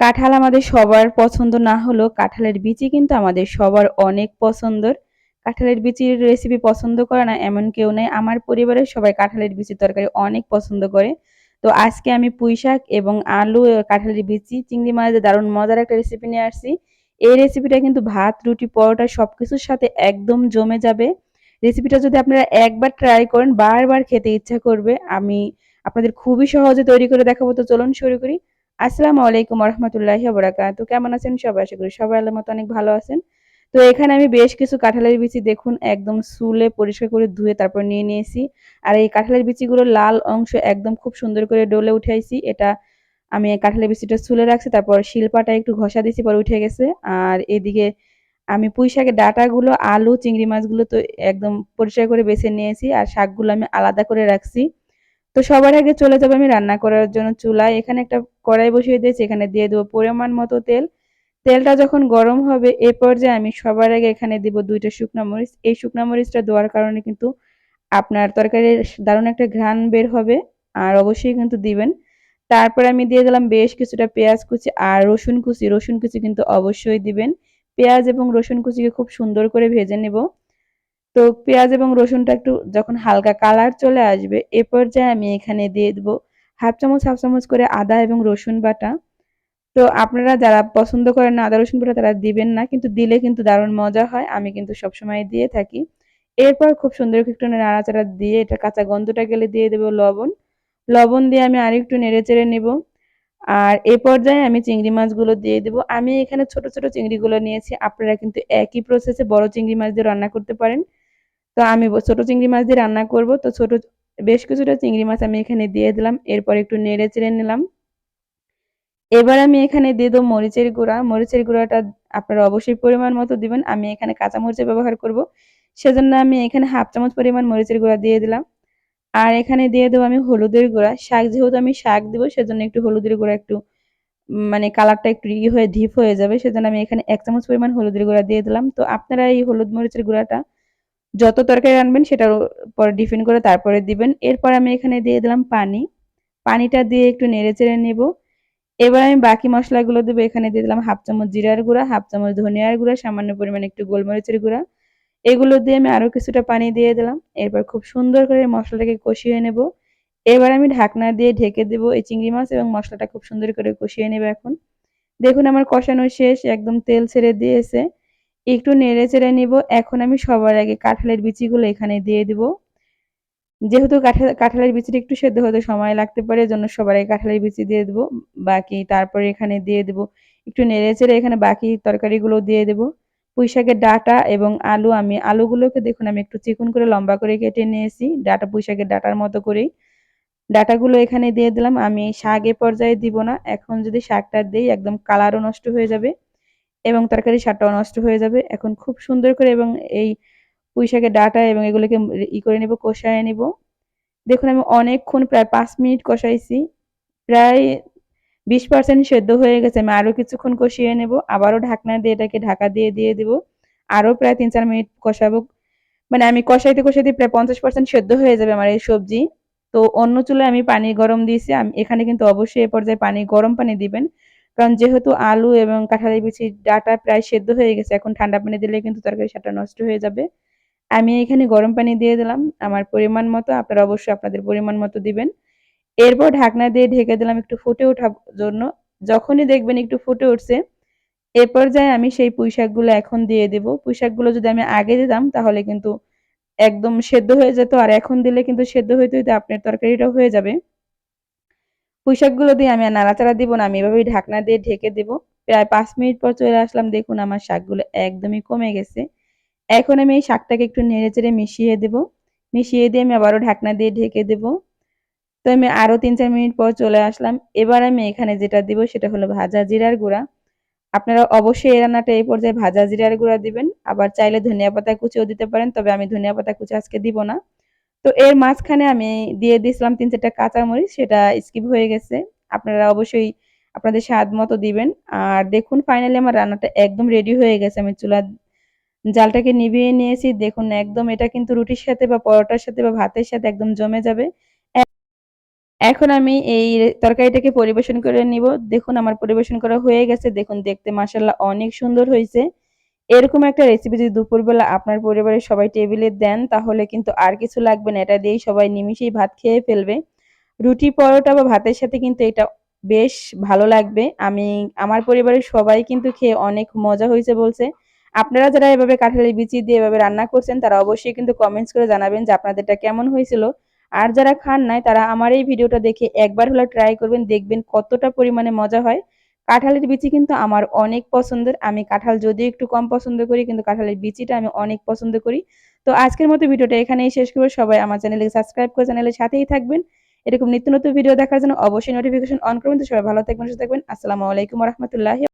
কাঁঠাল আমাদের সবার পছন্দ না হলেও কাঁঠালের বিচি কিন্তু আমাদের সবার অনেক পছন্দের। কাঁঠালের বিচির রেসিপি পছন্দ করে না এমন কেউ নেই। আমার পরিবারের সবাই কাঁঠালের বিচির তরকারি অনেক পছন্দ করে। তো আজকে আমি পুঁই শাক এবং আলু কাঁঠালের বিচি, চিংড়ি মাছের দারুণ মজার একটা রেসিপি নিয়ে আসছি। এই রেসিপিটা কিন্তু ভাত, রুটি, পরোটা সব কিছুর সাথে একদম জমে যাবে। রেসিপিটা যদি আপনারা একবার ট্রাই করেন, বারবার খেতে ইচ্ছা করবে। আমি আপনাদের খুবই সহজে তৈরি করে দেখাবো। তো চলুন শুরু করি। আসসালামু আলাইকুম রহমতুল্লাহি বরাকাত কেমন আছেন সবাই? আশা করি সবাই আল্লাহ মতো অনেক ভালো আছেন। তো এখানে আমি বেশ কিছু কাঁঠালের বিচি দেখুন, একদম সুলে পরিষ্কার করে ধুয়ে তারপর নিয়ে নিয়েছি। আর এই কাঁঠালের বিচিগুলোর লাল অংশ একদম খুব সুন্দর করে ডলে উঠাইছি এটা আমি কাঁঠালের বিচিটা সুলে রাখছি, তারপর শিলপাটা একটু ঘষা দিয়েছি, পরে উঠে গেছে। আর এদিকে আমি পুঁই শাকের ডাটাগুলো, আলু, চিংড়ি মাছগুলো তো একদম পরিষ্কার করে বেছে নিয়েছি। আর শাকগুলো আমি আলাদা করে রাখছি। তো সবার আগে চলে যাব আমি রান্না করার জন্য চুলায়। এখানে একটা কড়াই বসিয়ে দিয়েছি, এখানে দিয়ে দেবো পরিমাণ মতো তেল। তেলটা যখন গরম হবে, এ পর্যায়ে আমি সবার আগে এখানে দিব দুইটা শুকনো মরিচ। এই শুকনো মরিচটা দেওয়ার কারণে কিন্তু আপনার তরকারির দারুণ একটা ঘ্রাণ বের হবে, আর অবশ্যই কিন্তু দিবেন। তারপর আমি দিয়ে দিলাম বেশ কিছুটা পেঁয়াজ কুচি আর রসুন কুচি। রসুন কুচি কিন্তু অবশ্যই দিবেন। পেঁয়াজ এবং রসুন কুচিকে খুব সুন্দর করে ভেজে নেব। তো পেঁয়াজ এবং রসুনটা একটু যখন হালকা কালার চলে আসবে, এ পর্যায়ে আমি এখানে দিয়ে দেবো হাফ চামচ হাফ চামচ করে আদা এবং রসুন বাটা। তো আপনারা যারা পছন্দ করেন না আদা, রসুন বাটা, তারা দিবেন না, কিন্তু দিলে কিন্তু দারুণ মজা হয়, আমি কিন্তু সবসময় দিয়ে থাকি। এরপর খুব সুন্দর একটু নাড়াচাড়া দিয়ে এটা কাঁচা গন্ধটা গেলে দিয়ে দেবো লবণ। লবণ দিয়ে আমি আরেকটু নেড়ে চেড়ে নেব। আর এ পর্যায়ে আমি চিংড়ি মাছগুলো দিয়ে দেবো। আমি এখানে ছোট ছোট চিংড়িগুলো নিয়েছি, আপনারা কিন্তু একই প্রসেসে বড় চিংড়ি মাছ দিয়ে রান্না করতে পারেন। তো আমি ছোট চিংড়ি মাছ দিয়ে রান্না করব। তো ছোট বেশ কিছুটা চিংড়ি মাছ আমি এখানে দিয়ে দিলাম। এরপর একটু নেড়ে চেড়ে নিলাম। এবার আমি এখানে দিয়ে দেবো মরিচের গুঁড়া। মরিচের গুঁড়াটা আপনারা অবশ্যই পরিমাণ মতো দিবেন। আমি এখানে কাঁচা মরিচের ব্যবহার করব। সেজন্য আমি এখানে হাফ চামচ পরিমাণ মরিচের গুঁড়া দিয়ে দিলাম। আর এখানে দিয়ে দেবো আমি হলুদের গুঁড়া। শাক যেহেতু আমি শাক দেবো, সেজন্য একটু হলুদের গুঁড়া একটু মানে কালারটা একটু ই হয়ে ঢিপ হয়ে যাবে। সেজন্য আমি এখানে এক চামচ পরিমাণ হলুদের গুঁড়া দিয়ে দিলাম। তো আপনারা এই হলুদ মরিচের গুঁড়াটা যত তরকারি রানবেন সেটার উপর ডিফেন্ড করে তারপরে দিবেন। এরপর আমি এখানে দিয়ে দিলাম পানি। পানিটা দিয়ে একটু নেড়ে চেড়ে নেব। এবার আমি বাকি মশলাগুলো দেবো। এখানে দিয়ে দিলাম হাফ চামচ জিরার গুঁড়া, হাফ চামচ ধনিয়ার গুঁড়া, সামান্য পরিমাণে একটু গোলমরিচের গুঁড়া। এগুলো দিয়ে আমি আরও কিছুটা পানি দিয়ে দিলাম। এরপর খুব সুন্দর করে মশলাটাকে কষিয়ে নেব। এবার আমি ঢাকনা দিয়ে ঢেকে দেবো এই চিংড়ি মাছ এবং মশলাটা খুব সুন্দর করে কষিয়ে নেব এখন। দেখুন আমার কষানো শেষ, একদম তেল ছেড়ে দিয়েছে। একটু নেড়ে চেড়ে নিব। এখন আমি সবার আগে কাঁঠালের বিচিগুলো এখানে দিয়ে দিব। যেহেতু কাঁঠাল, কাঁঠালের বিচিটা একটু সেদ্ধ হতে সময় লাগতে পারে জন্য সবার আগে কাঁঠালের বিচি দিয়ে দেবো। বাকি তারপরে এখানে দিয়ে দেবো একটু নেড়ে চেড়ে এখানে বাকি তরকারিগুলো দিয়ে দেবো। পুঁই শাকের ডাটা এবং আলু, আমি আলুগুলোকে দেখুন, আমি একটু চিকুন করে লম্বা করে কেটে নিয়েছি। ডাটা, পুঁই শাকের ডাটার মতো করেই। ডাটাগুলো এখানে দিয়ে দিলাম। আমি শাক এ পর্যায়ে দিব না। এখন যদি শাকটা দিই, একদম কালারও নষ্ট হয়ে যাবে। এবং তরকারি স্বাদটাও নষ্ট হয়ে যাবে। এখন খুব সুন্দর করে এবং এই পুঁই শাকের ডাটা এবং এগুলোকে ই করে নেব, কষায় নেব। দেখুন, আমি অনেকক্ষণ প্রায় পাঁচ মিনিট কষাইছি। প্রায় বিশ পার্সেন্ট সেদ্ধ হয়ে গেছে। আমি আরও কিছুক্ষণ কষিয়ে নেব। আবারও ঢাকনা দিয়ে এটাকে ঢাকা দিয়ে দিয়ে দেব। আরও প্রায় তিন চার মিনিট কষাবো। মানে আমি কষাইতে কষাইতে প্রায় পঞ্চাশ পার্সেন্ট সেদ্ধ হয়ে যাবে আমার এই সবজি। তো অন্য চুলে আমি পানি গরম দিয়েছি। আমি এখানে কিন্তু অবশ্যই এ পর্যায়ে পানি, গরম পানি দিবেন। কারণ যেহেতু আলু এবং কাঁঠালি বিচি ডাটা প্রায় সেদ্ধ হয়ে গেছে, এখন ঠান্ডা পানি দিলে কিন্তু তরকারি সাটা নষ্ট হয়ে যাবে। আমি এখানে গরম পানি দিয়ে দিলাম। আমার পরিমাণ মতো, আপনারা অবশ্যই আপনাদের পরিমাণ মতো দিবেন। এরপর ঢাকনা দিয়ে ঢেকে দিলাম একটু ফুটে ওঠার জন্য। যখনই দেখবেন একটু ফুটে উঠছে, এ পর্যায়ে আমি সেই পুঁইশাকগুলো এখন দিয়ে দেবো। পুঁই শাকগুলো যদি আমি আগে দিতাম, তাহলে কিন্তু একদম সেদ্ধ হয়ে যেত। আর এখন দিলে কিন্তু সেদ্ধ হইতে হইতে আপনার তরকারিটাও হয়ে যাবে। পুঁই শাকগুলো দিয়ে আমি আর নাড়াচাড়া দিব না, আমি এভাবেই ঢাকনা দিয়ে ঢেকে দেব। প্রায় পাঁচ মিনিট পর চলে আসলাম, দেখুন আমার শাকগুলো একদমই কমে গেছে। এখন আমি এই শাকটাকে একটু নেড়ে চেড়ে মিশিয়ে দেব। মিশিয়ে দিয়ে আমি আবারও ঢাকনা দিয়ে ঢেকে দেব। তো আমি আরও তিন চার মিনিট পর চলে আসলাম। এবার আমি এখানে যেটা দিব সেটা হলো ভাজা জিরার গুঁড়া। আপনারা অবশ্যই এই রান্নাটা এই পর্যায়ে ভাজা জিরার গুঁড়া দিবেন। আবার চাইলে ধনিয়া পাতা কুচিও দিতে পারেন, তবে আমি ধনিয়া পাতা কুচি আজকে দিব না। তো এর মাঝখানে আমি দিয়ে দিয়েছিলাম তিন চারটা কাঁচামরিচ, সেটা স্কিপ হয়ে গেছে। আপনারা অবশ্যই আপনাদের স্বাদ মতো দিবেন। আর দেখুন ফাইনালি আমার রান্নাটা একদম রেডি হয়ে গেছে। আমি চুলা জালটাকে নিভিয়ে নিয়েছি। দেখুন, একদম এটা কিন্তু রুটির সাথে বা পরোটার সাথে বা ভাতের সাথে একদম জমে যাবে। এখন আমি এই তরকারিটাকে পরিবেশন করে নিব। দেখুন, আমার পরিবেশন করা হয়ে গেছে। দেখুন, দেখতে মাসাল্লাহ অনেক সুন্দর হয়েছে। এরকম একটা রেসিপি যদি দুপুরবেলা আপনার পরিবারের সবাই টেবিলে দেন, তাহলে কিন্তু আর কিছু লাগবে না। এটা দিয়েই সবাই নিমিশেই ভাত খেয়ে ফেলবে। রুটি পরোটা বা ভাতের সাথে কিন্তু এটা বেশ ভালো লাগবে। আমি, আমার পরিবারের সবাই কিন্তু খেয়ে অনেক মজা হয়েছে বলছে। আপনারা যারা এভাবে কাঁঠালের বিচি দিয়ে এভাবে রান্না করছেন, তারা অবশ্যই কিন্তু কমেন্টস করে জানাবেন যে আপনাদেরটা কেমন হয়েছিল। আর যারা খান নাই, তারা আমার এই ভিডিওটা দেখে একবার হলে ট্রাই করবেন, দেখবেন কতটা পরিমাণে মজা হয়। কাঁঠালের বিচি কিন্তু আমার অনেক পছন্দের। আমি কাঁঠাল যদিও একটু কম পছন্দ করি, কিন্তু কাঁঠালের বিচিটা আমি অনেক পছন্দ করি। তো আজকের মতো ভিডিওটা এখানেই শেষ করব। সবাই আমার চ্যানেলে সাবস্ক্রাইব করে চ্যানেলের সাথেই থাকবেন। এরকম নিত্য নতুন ভিডিও দেখার জন্য অবশ্যই নোটিফিকেশন অন করবেন। তো সবাই ভালো থাকবেন, সুস্থ থাকবেন। আসসালামু আলাইকুম রহমতুল্লাহ